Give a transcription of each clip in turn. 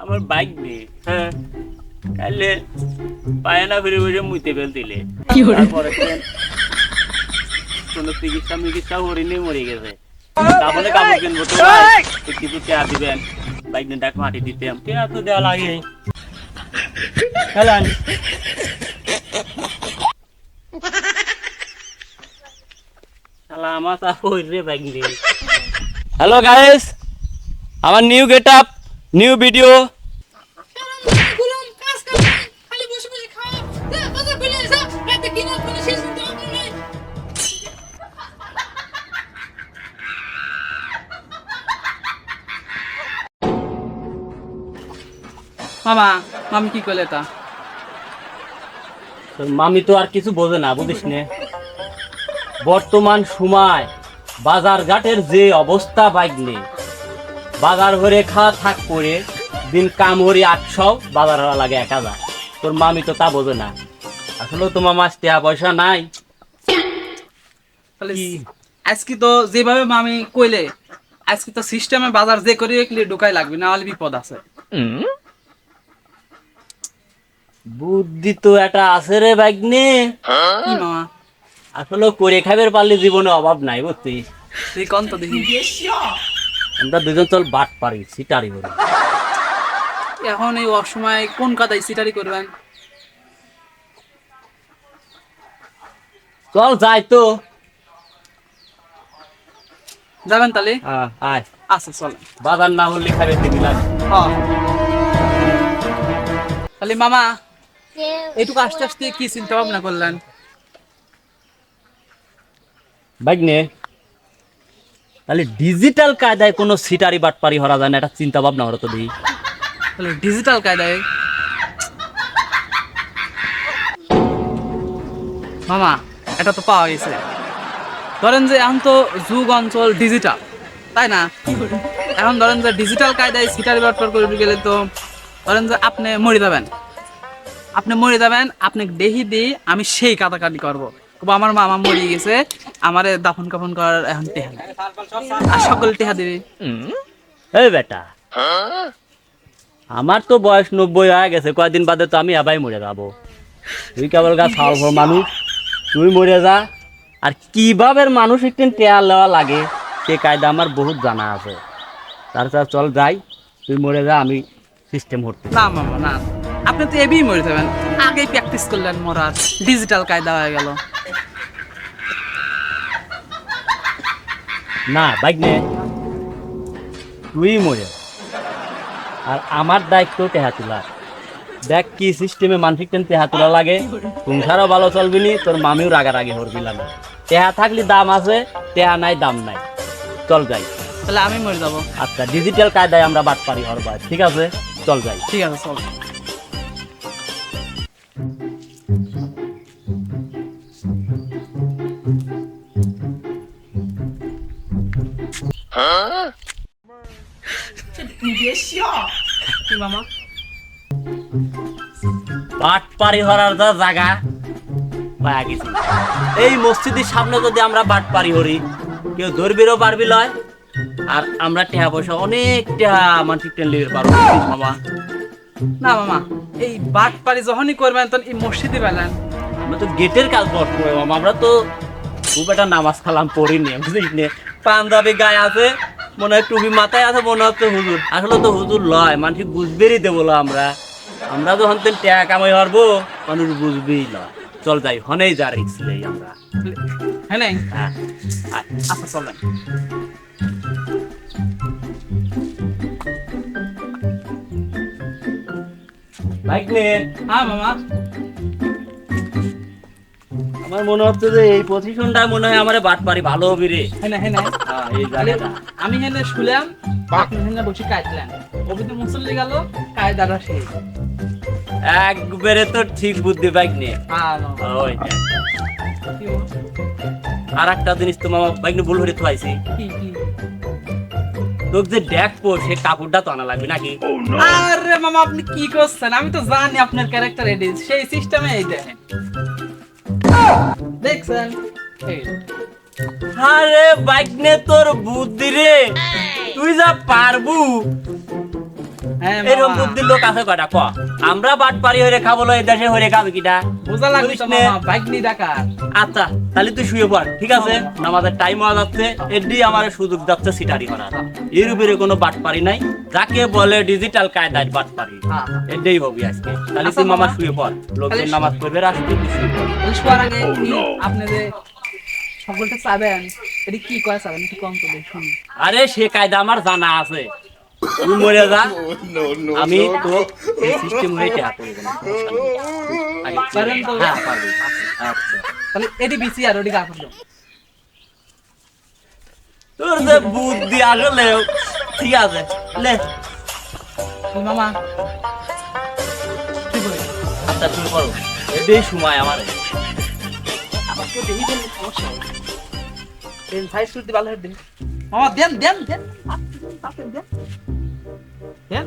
আমার বাইক নেই হ্যাঁ। কালে পায়না ফিরে বসে মুইতে ফেল দিলে। তারপরে কোনো চিকিৎসা মিকিৎসা করিনি মরে গেছে। তারপরে কাপড় কিনবো তো কিছু টেয়া দিবেন বাইক নিয়ে ডাক মাটি দিতাম টেয়া তো দেওয়া লাগে। খেলান হ্যালো গাইস আমার new get up new video মামা মামি কি করলে তা মামি তো আর কিছু বোঝে না বুঝিস নে। বর্তমান সময় বাজার ঘাটের যে অবস্থা বাইক নেই বাজার ঘরে খাওয়া থাক করে দিন কাম হরি আটশো বাজার হওয়া লাগে এক হাজার। তোর মামি তো তা বোঝে না। আসলে তোমার মাছ টাকা পয়সা নাই। আজকে তো যেভাবে মামি কইলে আজকে তো সিস্টেমে বাজার যে করে রাখলে ঢুকাই লাগবে না হলে বিপদ আছে। বুদ্ধি তো এটা আছে রে বাইক নে কি মামা? আসলে করে খাবার পারলে জীবনে অভাব নাই বুঝছিস? তুই কন তো দেখি আমরা দুজন চল বাট পারি সিটারি করি। এখন এই অসময় কোন কাদায় সিটারি করবেন? চল যাই তো। যাবেন তাহলে? আহ, আয়। আচ্ছা চলেন বাজার না হলে খাবে দিবি না হ্যাঁ। তাহলে মামা এইটুকু আস্তে আস্তে কি চিন্তা ভাবনা করলেন? বাইক নে। তাহলে ডিজিটাল কায়দায় কোনো সিটারি বাটপারি হরা যায় না, এটা চিন্তা ভাবনা হলো তো দিই তাহলে ডিজিটাল কায়দায়? মামা, এটা তো পাওয়া গেছে। ধরেন যে এখন তো যুগ অঞ্চল ডিজিটাল তাই না? এখন ধরেন যে ডিজিটাল কায়দায় সিটারি বাটপার করতে গেলে তো ধরেন যে আপনি মরে যাবেন। আপনি মরে যাবেন, আপনি দেহি দিয়ে আমি সেই কাটাকাটি করব। আমার মামা মরে গেছে আমারে দাফন কাফন করার এখন টেহা নাই। আর সকল টেহা দিবি। এই বেটা। আমার তো বয়স নব্বই হয়ে গেছে কয়েকদিন বাদে তো আমি আবাই মরে যাব। তুই কেবল গা সালভ মানুষ তুই মরে যা। আর কীভাবে মানুষ একটু টেয়ার নেওয়া লাগে সে কায়দা আমার বহুত জানা আছে। তার সাথে চল যাই তুই মরে যা আমি সিস্টেম করতে না মামা না আপনি তো এবি মরে যাবেন। আগেই প্র্যাকটিস করলেন মরার। ডিজিটাল কায়দা হয়ে গেল। না বাইক নে। তুই মরে আর আমার দায়িত্ব তেহা তোলা দেখ কি সিস্টেমে মানসিক টেন টেহা তোলা লাগে। সংসারও ভালো চলবি নি তোর মামিও রাগারাগি হরবি না। টেহা থাকলে দাম আছে টেহা নাই দাম নাই। চল যাই। তাহলে আমি মরে যাব। আচ্ছা ডিজিটাল কায়দায় আমরা বাদ পারি হরবার ঠিক আছে? চল যাই। ঠিক আছে চল। মামা। পারি হরার যা জায়গা পায়া গেছি। এই মসজিদের সামনে যদি আমরা বাট পারি হরি কেউ ধরবিরও পারবি লয় আর আমরা টেহা পয়সা অনেক টেহা মানসিক টেন লিখে পারব মামা? না মামা এই বাট পারি যখনই করবেন তখন এই মসজিদে পেলেন আমরা তো গেটের কাজ করব মামা আমরা তো খুব একটা নামাজ কালাম পড়িনি বুঝিস নে? পাঞ্জাবি গায়ে আছে মনে হয় টুপি মাথায় আছে মনে হচ্ছে হুজুর। আসলে তো হুজুর লয় মানুষ বুঝবেরই দেবো আমরা। আমরা যখন তেল টেয়া কামাই হারবো মানুষ বুঝবেই লয় চল যাই হনেই যা রিক্স নেই আমরা। হ্যাঁ নাই হ্যাঁ। আয়। আচ্ছা বাইক নে। হ্যাঁ মামা। আমার মনে হচ্ছে যে এই পজিশনটা মনে হয় আমার বাট পারি ভালো হবে রে। হ্যাঁ না হ্যাঁ না। হ্যাঁ, এই জায়গাটা। আমি হেনে শুলাম আপনি হেনে বসে কাটলেন অভিত মুসল্লি গেল কায়দাটা সেই। একবারে তো ঠিক বুদ্ধি বাইক নে। ওই আর একটা জিনিস তো মামা বাইক নিয়ে ভুল করে থুয়াইছি। কি কি? তোর যে দেখব সে কাপড়টা তো আনা লাগবে নাকি? আরে মামা আপনি কি করছেন? আমি তো জানি আপনার ক্যারেক্টার এডি সেই সিস্টেমে এই দেখেন। দেখছেন? আরে বাইক নে তোর বুদ্ধি রে। তুই যা পারবু। এরকম বুদ্ধির লোক আছে কটা ক? আমরা বাট পারি হয়ে খাব লয় দেশে হয়ে খাবে কিটা? বোঝা লাগবে ডাকার আচ্ছা তাহলে তুই শুয়ে পড় ঠিক আছে? আমাদের টাইম হওয়া যাচ্ছে এডি আমার সুযোগ যাচ্ছে সিটারি করার। এর উপরে কোনো বাট পারি নাই যাকে বলে ডিজিটাল কায়দায় বাট পারি। হ্যাঁ। হবি আজকে। তাহলে আচ্ছা, তুই মামা। শুয়ে পড় লোকজন নামাজ পড়বে তুই শুয়ে পড়। শোয়ার আগে কি আপনি যে সকলটা চাবেন এটা কি করে চাবেন একটু কম করে শুনি আরে সে কায়দা আমার জানা আছে। তুই মরে যা। আমি তো এই সিস্টেম হয়ে টেহা করব না আগে পারেন তো? হ্যাঁ পারব। আচ্ছা। তাহলে এটি বিসি আর ওটি গা তোর যে বুদ্ধি আসলে ঠিক আছে লে তুই মামা। আচ্ছা তুমি করো। এটাই সময় আমার। আমার দেরি করলে সমস্যা হবে দেন সাইজ করতে ভালো হবে দেন। মামা দেন দেন দেন দেন। দেন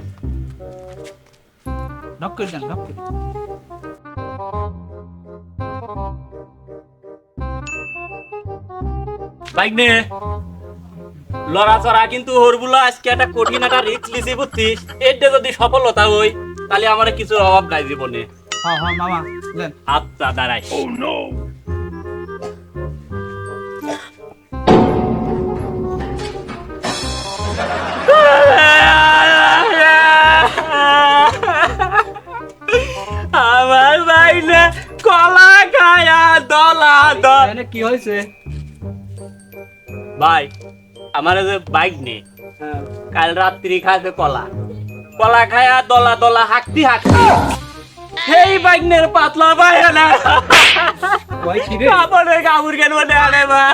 নক করে দেন নক করে বাইক নে। লড়াচড়া কিন্তু হরগুলো আজকে একটা কঠিন একটা রিস্ক লিসি বুঝছিস? এটা যদি সফলতা হই তাহলে আমার কিছু অভাব নাই জীবনে। হ্যাঁ হ্যাঁ মামা আচ্ছা দাঁড়াই। খায়া দলা দল। কি হয়েছে? ভাই আমার যে বাইক নেই হ্যাঁ। কাল রাত্রি খাইছে কলা। কলা খায়া দলা দলা হাঁকতি হাঁকতি। সেই বাইকনের পাতলা ভাই না। কয় কি রে? কাপড়ে কেন দেয়ালে ভাই?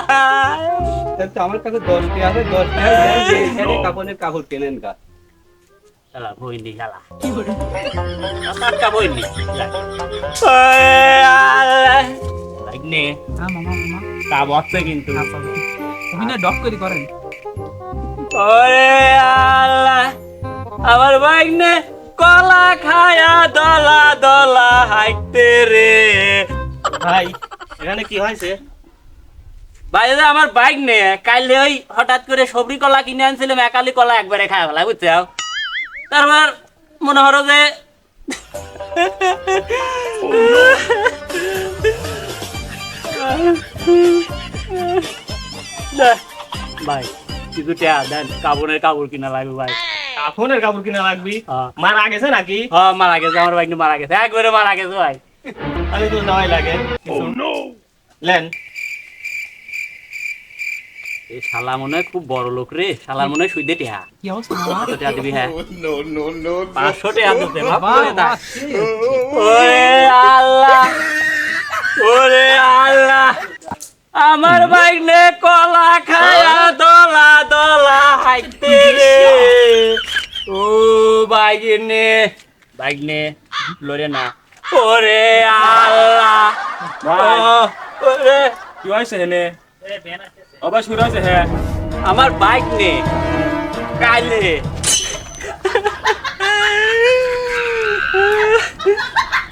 আমার কাছে দশটি আছে দশটি এখানে কাপড়ের কাপড় কেনেন কা শালা বই শালা কি করে টাটকা বাইক নে হ্যাঁ মামা মামা। তা বসছে কিন্তু। আচ্ছা ডক করে করেন। ওরে আল্লাহ আমার বাইক নে কলা খায়া দলা দলা হাইতে রে। ভাই এখানে কি হয়েছে? ভাই যে আমার বাইক নে কাইলে ওই হঠাৎ করে সবরি কলা কিনে আনছিলাম একালি কলা একবারে খায় ফেলা বুঝছ? তারপর মনে হলো যে না, ভাই কিছু টেয়া দেন কাপড়ের কাপড় কিনা লাগবে ভাই। কাপড়ের কাপড় কিনা লাগবি? হ্যাঁ। মারা গেছে নাকি? হ্যাঁ মারা গেছে আমার বাইক মারা গেছে। একবারে মারা গেছে ভাই। তাহলে তো যাওয়াই লাগে। লেন এই শালা মনে খুব বড় লোক রে। শালার মনে হয় সুইদে টেহা। কি অবস্থা মামা পাঁচশো টাকা দিবি হ্যাঁ। পাঁচশো টাকা দিতে। ওরে আল্লাহ ওরে আল্লাহ। আমার বাইক নে কলা খায়া দলা দলা হাইতে রে। ও বাইক নে বাইক নে। লরে না ওরে আল্লাহ ওরে। কি হয়েছে এনে? আবার শুরু হয়েছে হ্যাঁ। আমার বাইক নে। কালে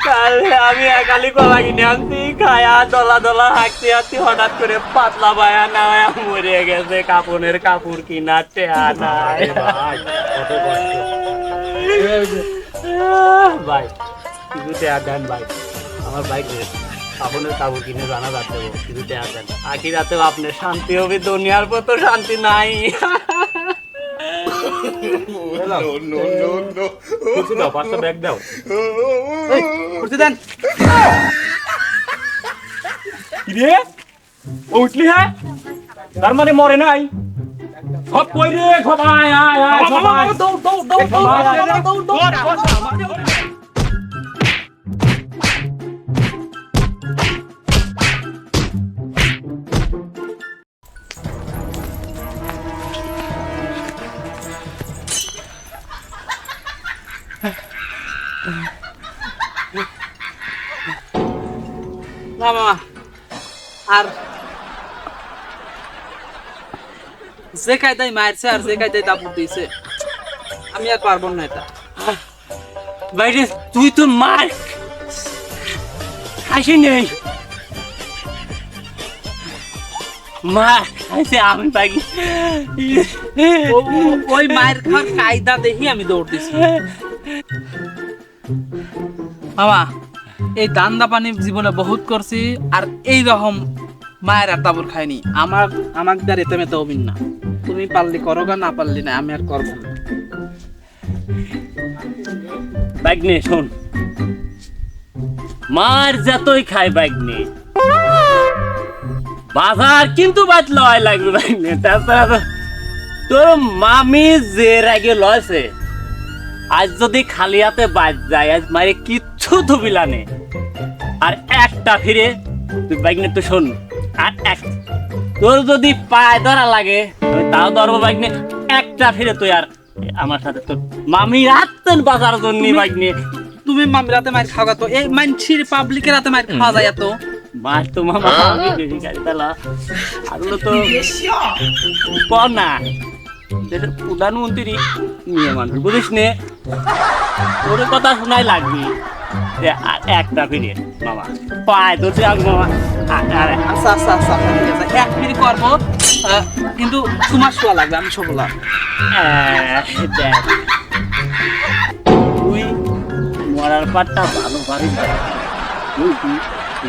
কালে আমি একালি কলা কিনে আনছি খায়া দলা দলা হাঁকতে হাঁকতে হঠাৎ করে পাতলা বায়া না মরে গেছে কাপড়ের কাপড় কিনা টেয়া নাই। ভাই কিছু টেয়া দেন ভাই আমার বাইক রে কাপড়ের কাপড় কিনে জানা যাচ্ছে কিছু টেয়া দেন আখি রাতেও আপনার শান্তি হবে দুনিয়ার পর তো শান্তি নাই। কিছু দাও পাঁচটা ব্যাগ দাও। দেন। রে উঠলি হ্যাঁ? তার মানে মরে নাই? সব কই রে সবাই? আয় আয় সবাই। দৌড় দৌড় দৌড়। দৌড় দৌড় দৌড়। না মামা আর যে কায়দায় মারছে, আর যে কায়দায় দাপুর দিয়েছে, আমি আর পারব না এটা। বাইরে, তুই তো মার। হাসি নেই। মা খাইছে আমি ও- ওই মায়ের খাওয়ার কায়দা দেখি আমি দৌড় দিছি। বাবা, এই দান্দা পানি জীবনে বহুত করছি আর এই রকম মায়ের আর তাবর খাইনি আমার আমাকে দ্বার এতে মেতে অবিন না। তুমি পারলি করো গা না পারলি না আমি আর করব না। বাইক নে শোন। মার যতই বাইক নে বাজার কিন্তু বাদ লয় লাগবে বাইক নে তাছাড়া তোর মামি যে রাগে লয়ছে আজ যদি খালি হাতে বাদ যায়, আজ মারে কিচ্ছু ধুবিলা নে আর একটা ফিরে তুই বাইক নে তো শোন। আর এক তোর যদি পায়ে ধরা লাগে আমি তাও ধরবো বাইক নে একটা ফিরে তুই আর আমার সাথে তোর মামি রাতেন বাজার জন্য বাইক নিয়ে তুমি মামি রাতে মার খাওয়া তো এই মানছির পাবলিকের রাতে মার খাওয়া যায় এত মার তো মামা আমি বেশি গাড়ি চালা আগুলো তো না। প্রধানমন্ত্রী নিয়ে মানুষ বুঝিস নে? ওর কথা শোনাই লাগবি। একটা ফিরে মামা পায় তো মামা আচ্ছা আচ্ছা আচ্ছা ঠিক আছে। এক মিনিট করব। কিন্তু তোমার শোয়া লাগবে আমি আহ, দেখ। তুই মরার পাটটা ভালো না। তুই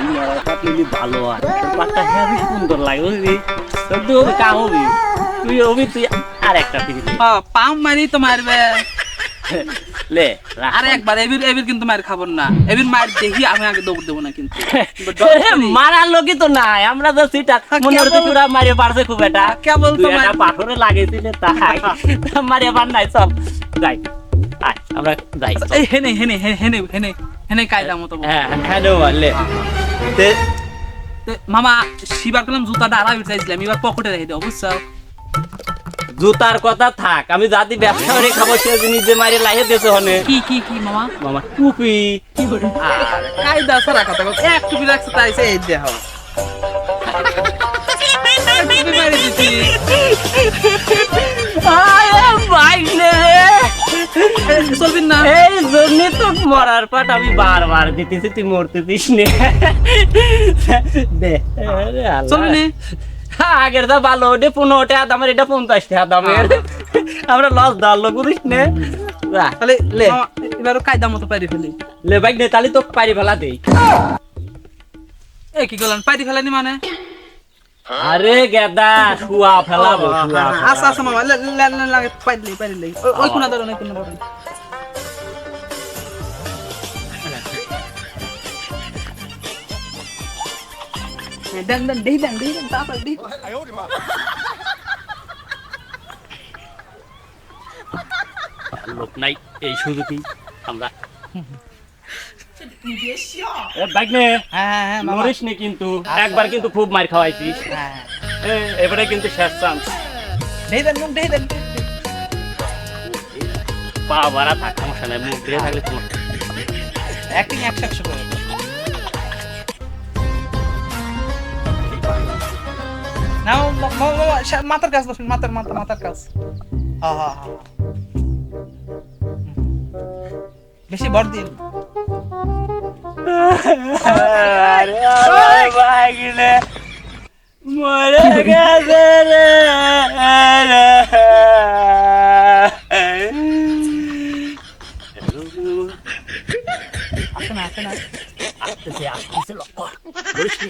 মরার পাট নিলি ভালো তোর পাটটা হেবি সুন্দর লাগে বুঝলি? তুই হবি কাম হবি তুই হবি তুই আর একটা ফিরি পাম মারি তো মারবে। লে আরে একবার এবির এবির কিন্তু মার খাব না। এবির মার দেখি আমি আগে দৌড় দেবো না কিন্তু। মারার লোকই তো নাই আমরা তো সিটা মনে হচ্ছে কেবল- তোরা পারছে খুব এটা কেবল পাথরে তাই। পার নাই সব যাই। আয়, আমরা যাই এই হেনে হেনে হেনে হেনে হেনে কায়দা মতো হ্যাঁ হ্যাঁ লে। তে তে, মামা শিবার করলাম জুতাটা আড়াই চাইছিলাম এবার পকেটে রেখে দেবো বুঝছ? জুতার কথা থাক আমি জাতি ব্যবসা করে খাব সে নিজে মারি লাইয়ে দিয়েছে হনে। কি কি কি মামা? মামা টুপি। কি আর কায়দা সারা কথা এক টুপি রাখছে তাই সে এই দেহ এই জন্য তো মরার পাট আমি বারবার দিতেছি তুই মরতে দিস নে। দে চলবি নে। আগের দা ভালো ওটা পনেরো টাকা দামের এটা পঞ্চাশ টাকা দামের আমরা লস দাঁড় লোক বুঝিস নে। তাহলে লে। মামা, এবারও কায়দা মতো পারি ফেলি। লে বাইক নে তাহলে তো পারি ফেলা দেই। এ কি করলেন পারি ফেলানি মানে? আরে গেদা শুয়া ফেলাবো আচ্ছা আচ্ছা মামা লাগে পাইলি পাইলি ওই- কোনা ধরুন ওই কোনা ধরুন দেন দেন দেই দেন দেই দেন তারপর দেই লোক নাই এই সুযোগই আমরা এ, বাইক নে হ্যাঁ হ্যাঁ হ্যাঁ মামা মরিস নি কিন্তু। একবার কিন্তু খুব মার খাওয়াইছিস হ্যাঁ এবারে কিন্তু শেষ চান্স বাড়া থাক সমস্যা নাই মুখ দিয়ে থাকলে তোমার অ্যাক্টিং একশো একশো করে। না ম- ম- ম- সা- মাথার কাজ বসুন মাথার মাথা মাথার কাজ হ্যাঁ হ্যাঁ হ্যাঁ বেশি বড় দিন আরে আমার বাইক নে মরে গেছে রে আসে না আসে না আসতেছে আসতেছে লক্ষ্য বলিস নি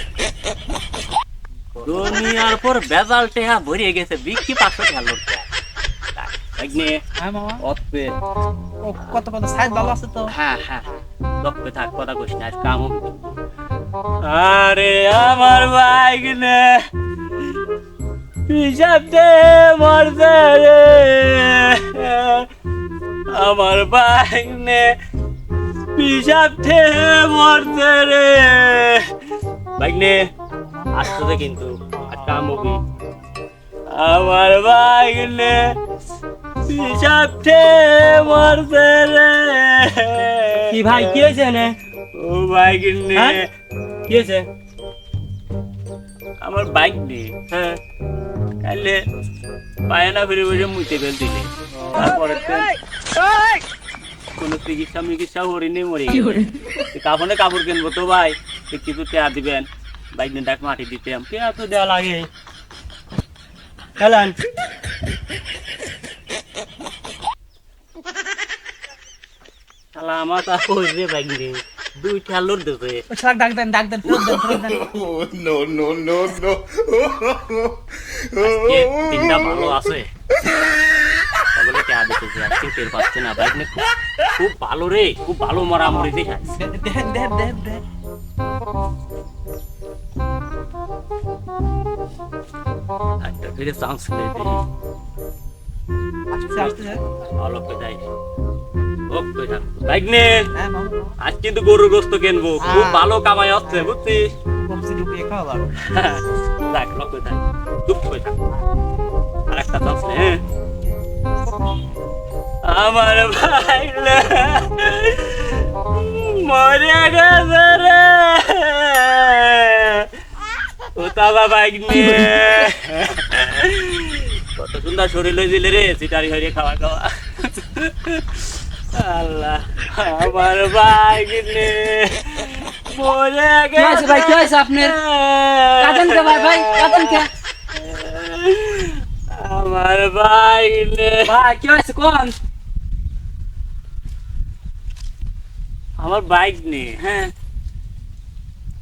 দুনিয়ার পর বেজাল টেহা ভরিয়ে গেছে বিক্রি পাঁচশো হ্যাঁ কত কত? সাইজ ভালো আছে তো। হ্যাঁ হ্যাঁ। থাক কথা কইস না কাম আরে আমার বাইক নে। পিসাব দে মরছে রে। আমার বাইক নে। পিসাব দে মরছে রে। বাইক নে আসতে কিন্তু। কাম হবে আমার বাইগনে পিসাবটে মরছে রে। কি ভাই কি হয়েছে নে ও বাইগনে হ্যাঁ? কি হয়েছে? আমার বাইক নেই হ্যাঁ কালে পায়না ফিরে বসে মুইতে ফেল দিলে। তারপরে কোনো চিকিৎসা মিকিৎসা হরিনি মরে গেছে। কাপড়ে কাপড় কিনবো তো ভাই তো কিছু টেয়া দিবেন। বাইক নিয়ে ডাক মাটি দিতাম কে তো দেওয়া লাগে খেলান শালা আমার তা হইছে বাইক রে দুইটা লোড দেবে শাক ডাক দেন ডাক দেন ফেরত দেন ফেরত দেন আজকে দিনটা ভালো আছে আজকে টের পাচ্ছে না বাইক খুব ভালো রে খুব ভালো মরামরি দেখাচ্ছে দেন দেন দেন দেন ফিরে চান্স পেয়ে আসতে আসতে ভালো বাইক নে। হ্যাঁ আজ কিন্তু গরুর গোস্ত কিনবো। খুব ভালো কামাই হচ্ছে বুঝছিস? দেখ লক্ষ্য থাক চুপ থাক। আর একটা চান্স হ্যাঁ? আমার ভাই মরে গেছে রে। ও কত সুন্দর শরীর হয়ে দিলে রে সিটারি হয়ে খাওয়া খাওয়া। আল্লাহ আমার মরে কি হয়েছে ভাই, কি হয়েছে আপনার? কাঁদেন কে ভাই, ভাই, কাঁদেন কে? আমার ভাই কি হয়েছে? কোন? আমার বাইক নেই হ্যাঁ।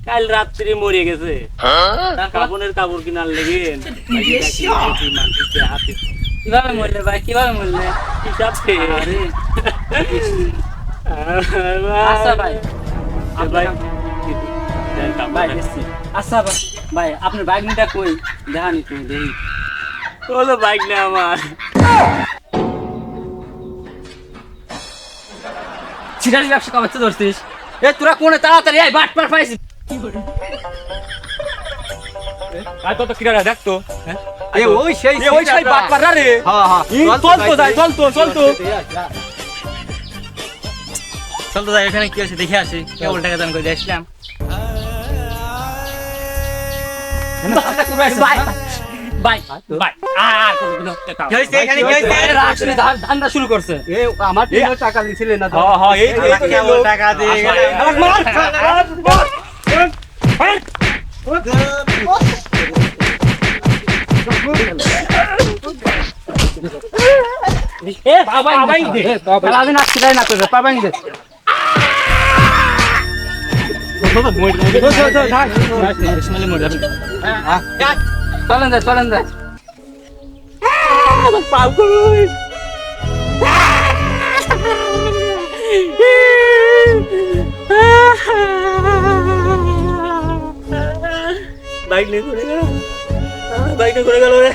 কাল রাত্রি মরে গেছে। তার কাপড়ের কাপড় কিনার লেগে কীভাবে মরলে ভাই কীভাবে মরলে? হিসাব খেয়ে আচ্ছা ভাই। ভাই। দেখছি। আচ্ছা ভাই। ভাই আপনার বাইক নিটা কই? দেখানি তুমি দেখি। হলো বাইক নেই আমার ব্যবসা কমাতে ধরছিস। এ তোরা কোনে তাড়াতাড়ি আয় বাট পার পাইছিস। আর তো কিরা দেখ তো। এ ওই সেই ওই সাই বাট পারা রে। হ্যাঁ হ্যাঁ চল তো যাই চল তো চল তো। চল তো যাই এখানে কি আছে দেখে আসি। কেবল টাকা দান করে আর কোনো এখানে কি ধান্দা শুরু করছে। এ আমার টাকা দিছিলে না হ্যাঁ হ্যাঁ এই। টাকা দিয়ে চলেন যায় চলেন যায় কই বাইক নিয়ে করে গেল। বাইক নিয়ে করে গেল রে।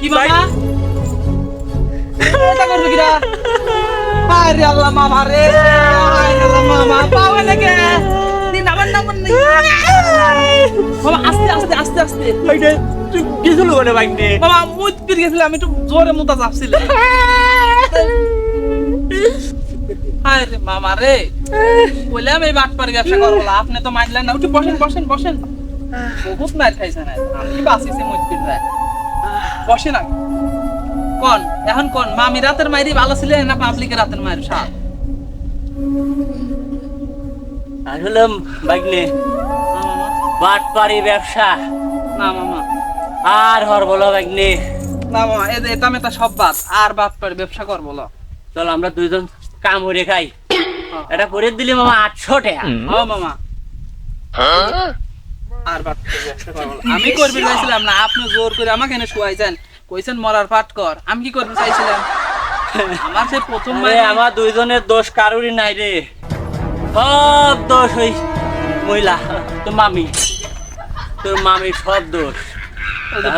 কি বাবা? এটা করবে কিরা আরে আল্লাহ মামা রে। আরে আল্লাহ মামা পাওয়া নাকি দিন আবার নাম নেই। বাবা আস্তে আস্তে আস্তে আস্তে। বাইক নিয়ে তুই গেছিল মানে বাইক নিয়ে? বাবা মুত পিট গেছিলাম আমি একটু জোরে মুতা চাপছিলাম আরে মামা রে। বললাম এই বাট পার ব্যবসা করব আপনি তো মানলেন না উঠে বসেন বসেন বসেন। বহুত মার খাইছেন আজ। আমি বাঁচিছি মুত পিট রায়? বসেন আগে। কোন এখন কোন মামি রাতের মাইরি ভালো ছিল না পাবলিকের রাতের মায়ের আসলে ব্যবসা। না মামা আর হর বলো বাইক না মামা এটা মেটা সব বাদ আর বাট পার ব্যবসা কর বলো। চল আমরা দুইজন কাম করে খাই। এটা করে দিলি মামা আটশো টাকা। ও মামা। আর বাট আমি করবি চাইছিলাম না আপনি জোর করে আমাকে এনে শুয়াইছেন। কইছেন মরার পাট কর আমি কি করবি চাইছিলাম? আমার সেই প্রথম আমার দুইজনের দোষ কারোরই নাই রে। সব দোষ ওই মহিলা তোর মামি। তোর মামির সব দোষ।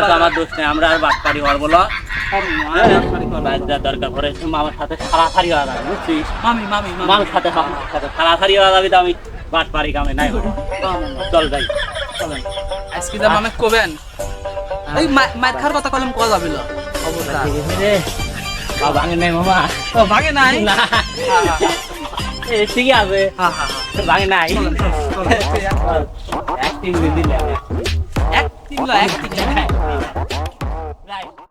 তো আমার দোষ নেই আমরা আর বাট পারি হওয়ার বলো হ্যাঁ, দরকার পড়ে মামার সাথে সারাসারি হওয়া যাবে বুঝছিস? মামি মামি মামি। মামার সাথে মামার সাথে সারাসারি হওয়া যাবে তো আমি বাট পারি কামে নাই চল যাই। আজকে যা মামে কবেন? এই মা- খার কথা কলম কওয়া যাবে অবস্থা। ভাঙে নাই মামা। ও ভাগে নাই? না। আছে। হ্যাঁ হ্যাঁ হ্যাঁ। ভাঙে নাই। অ্যাক্টিং দিলে তিনলা রাইট।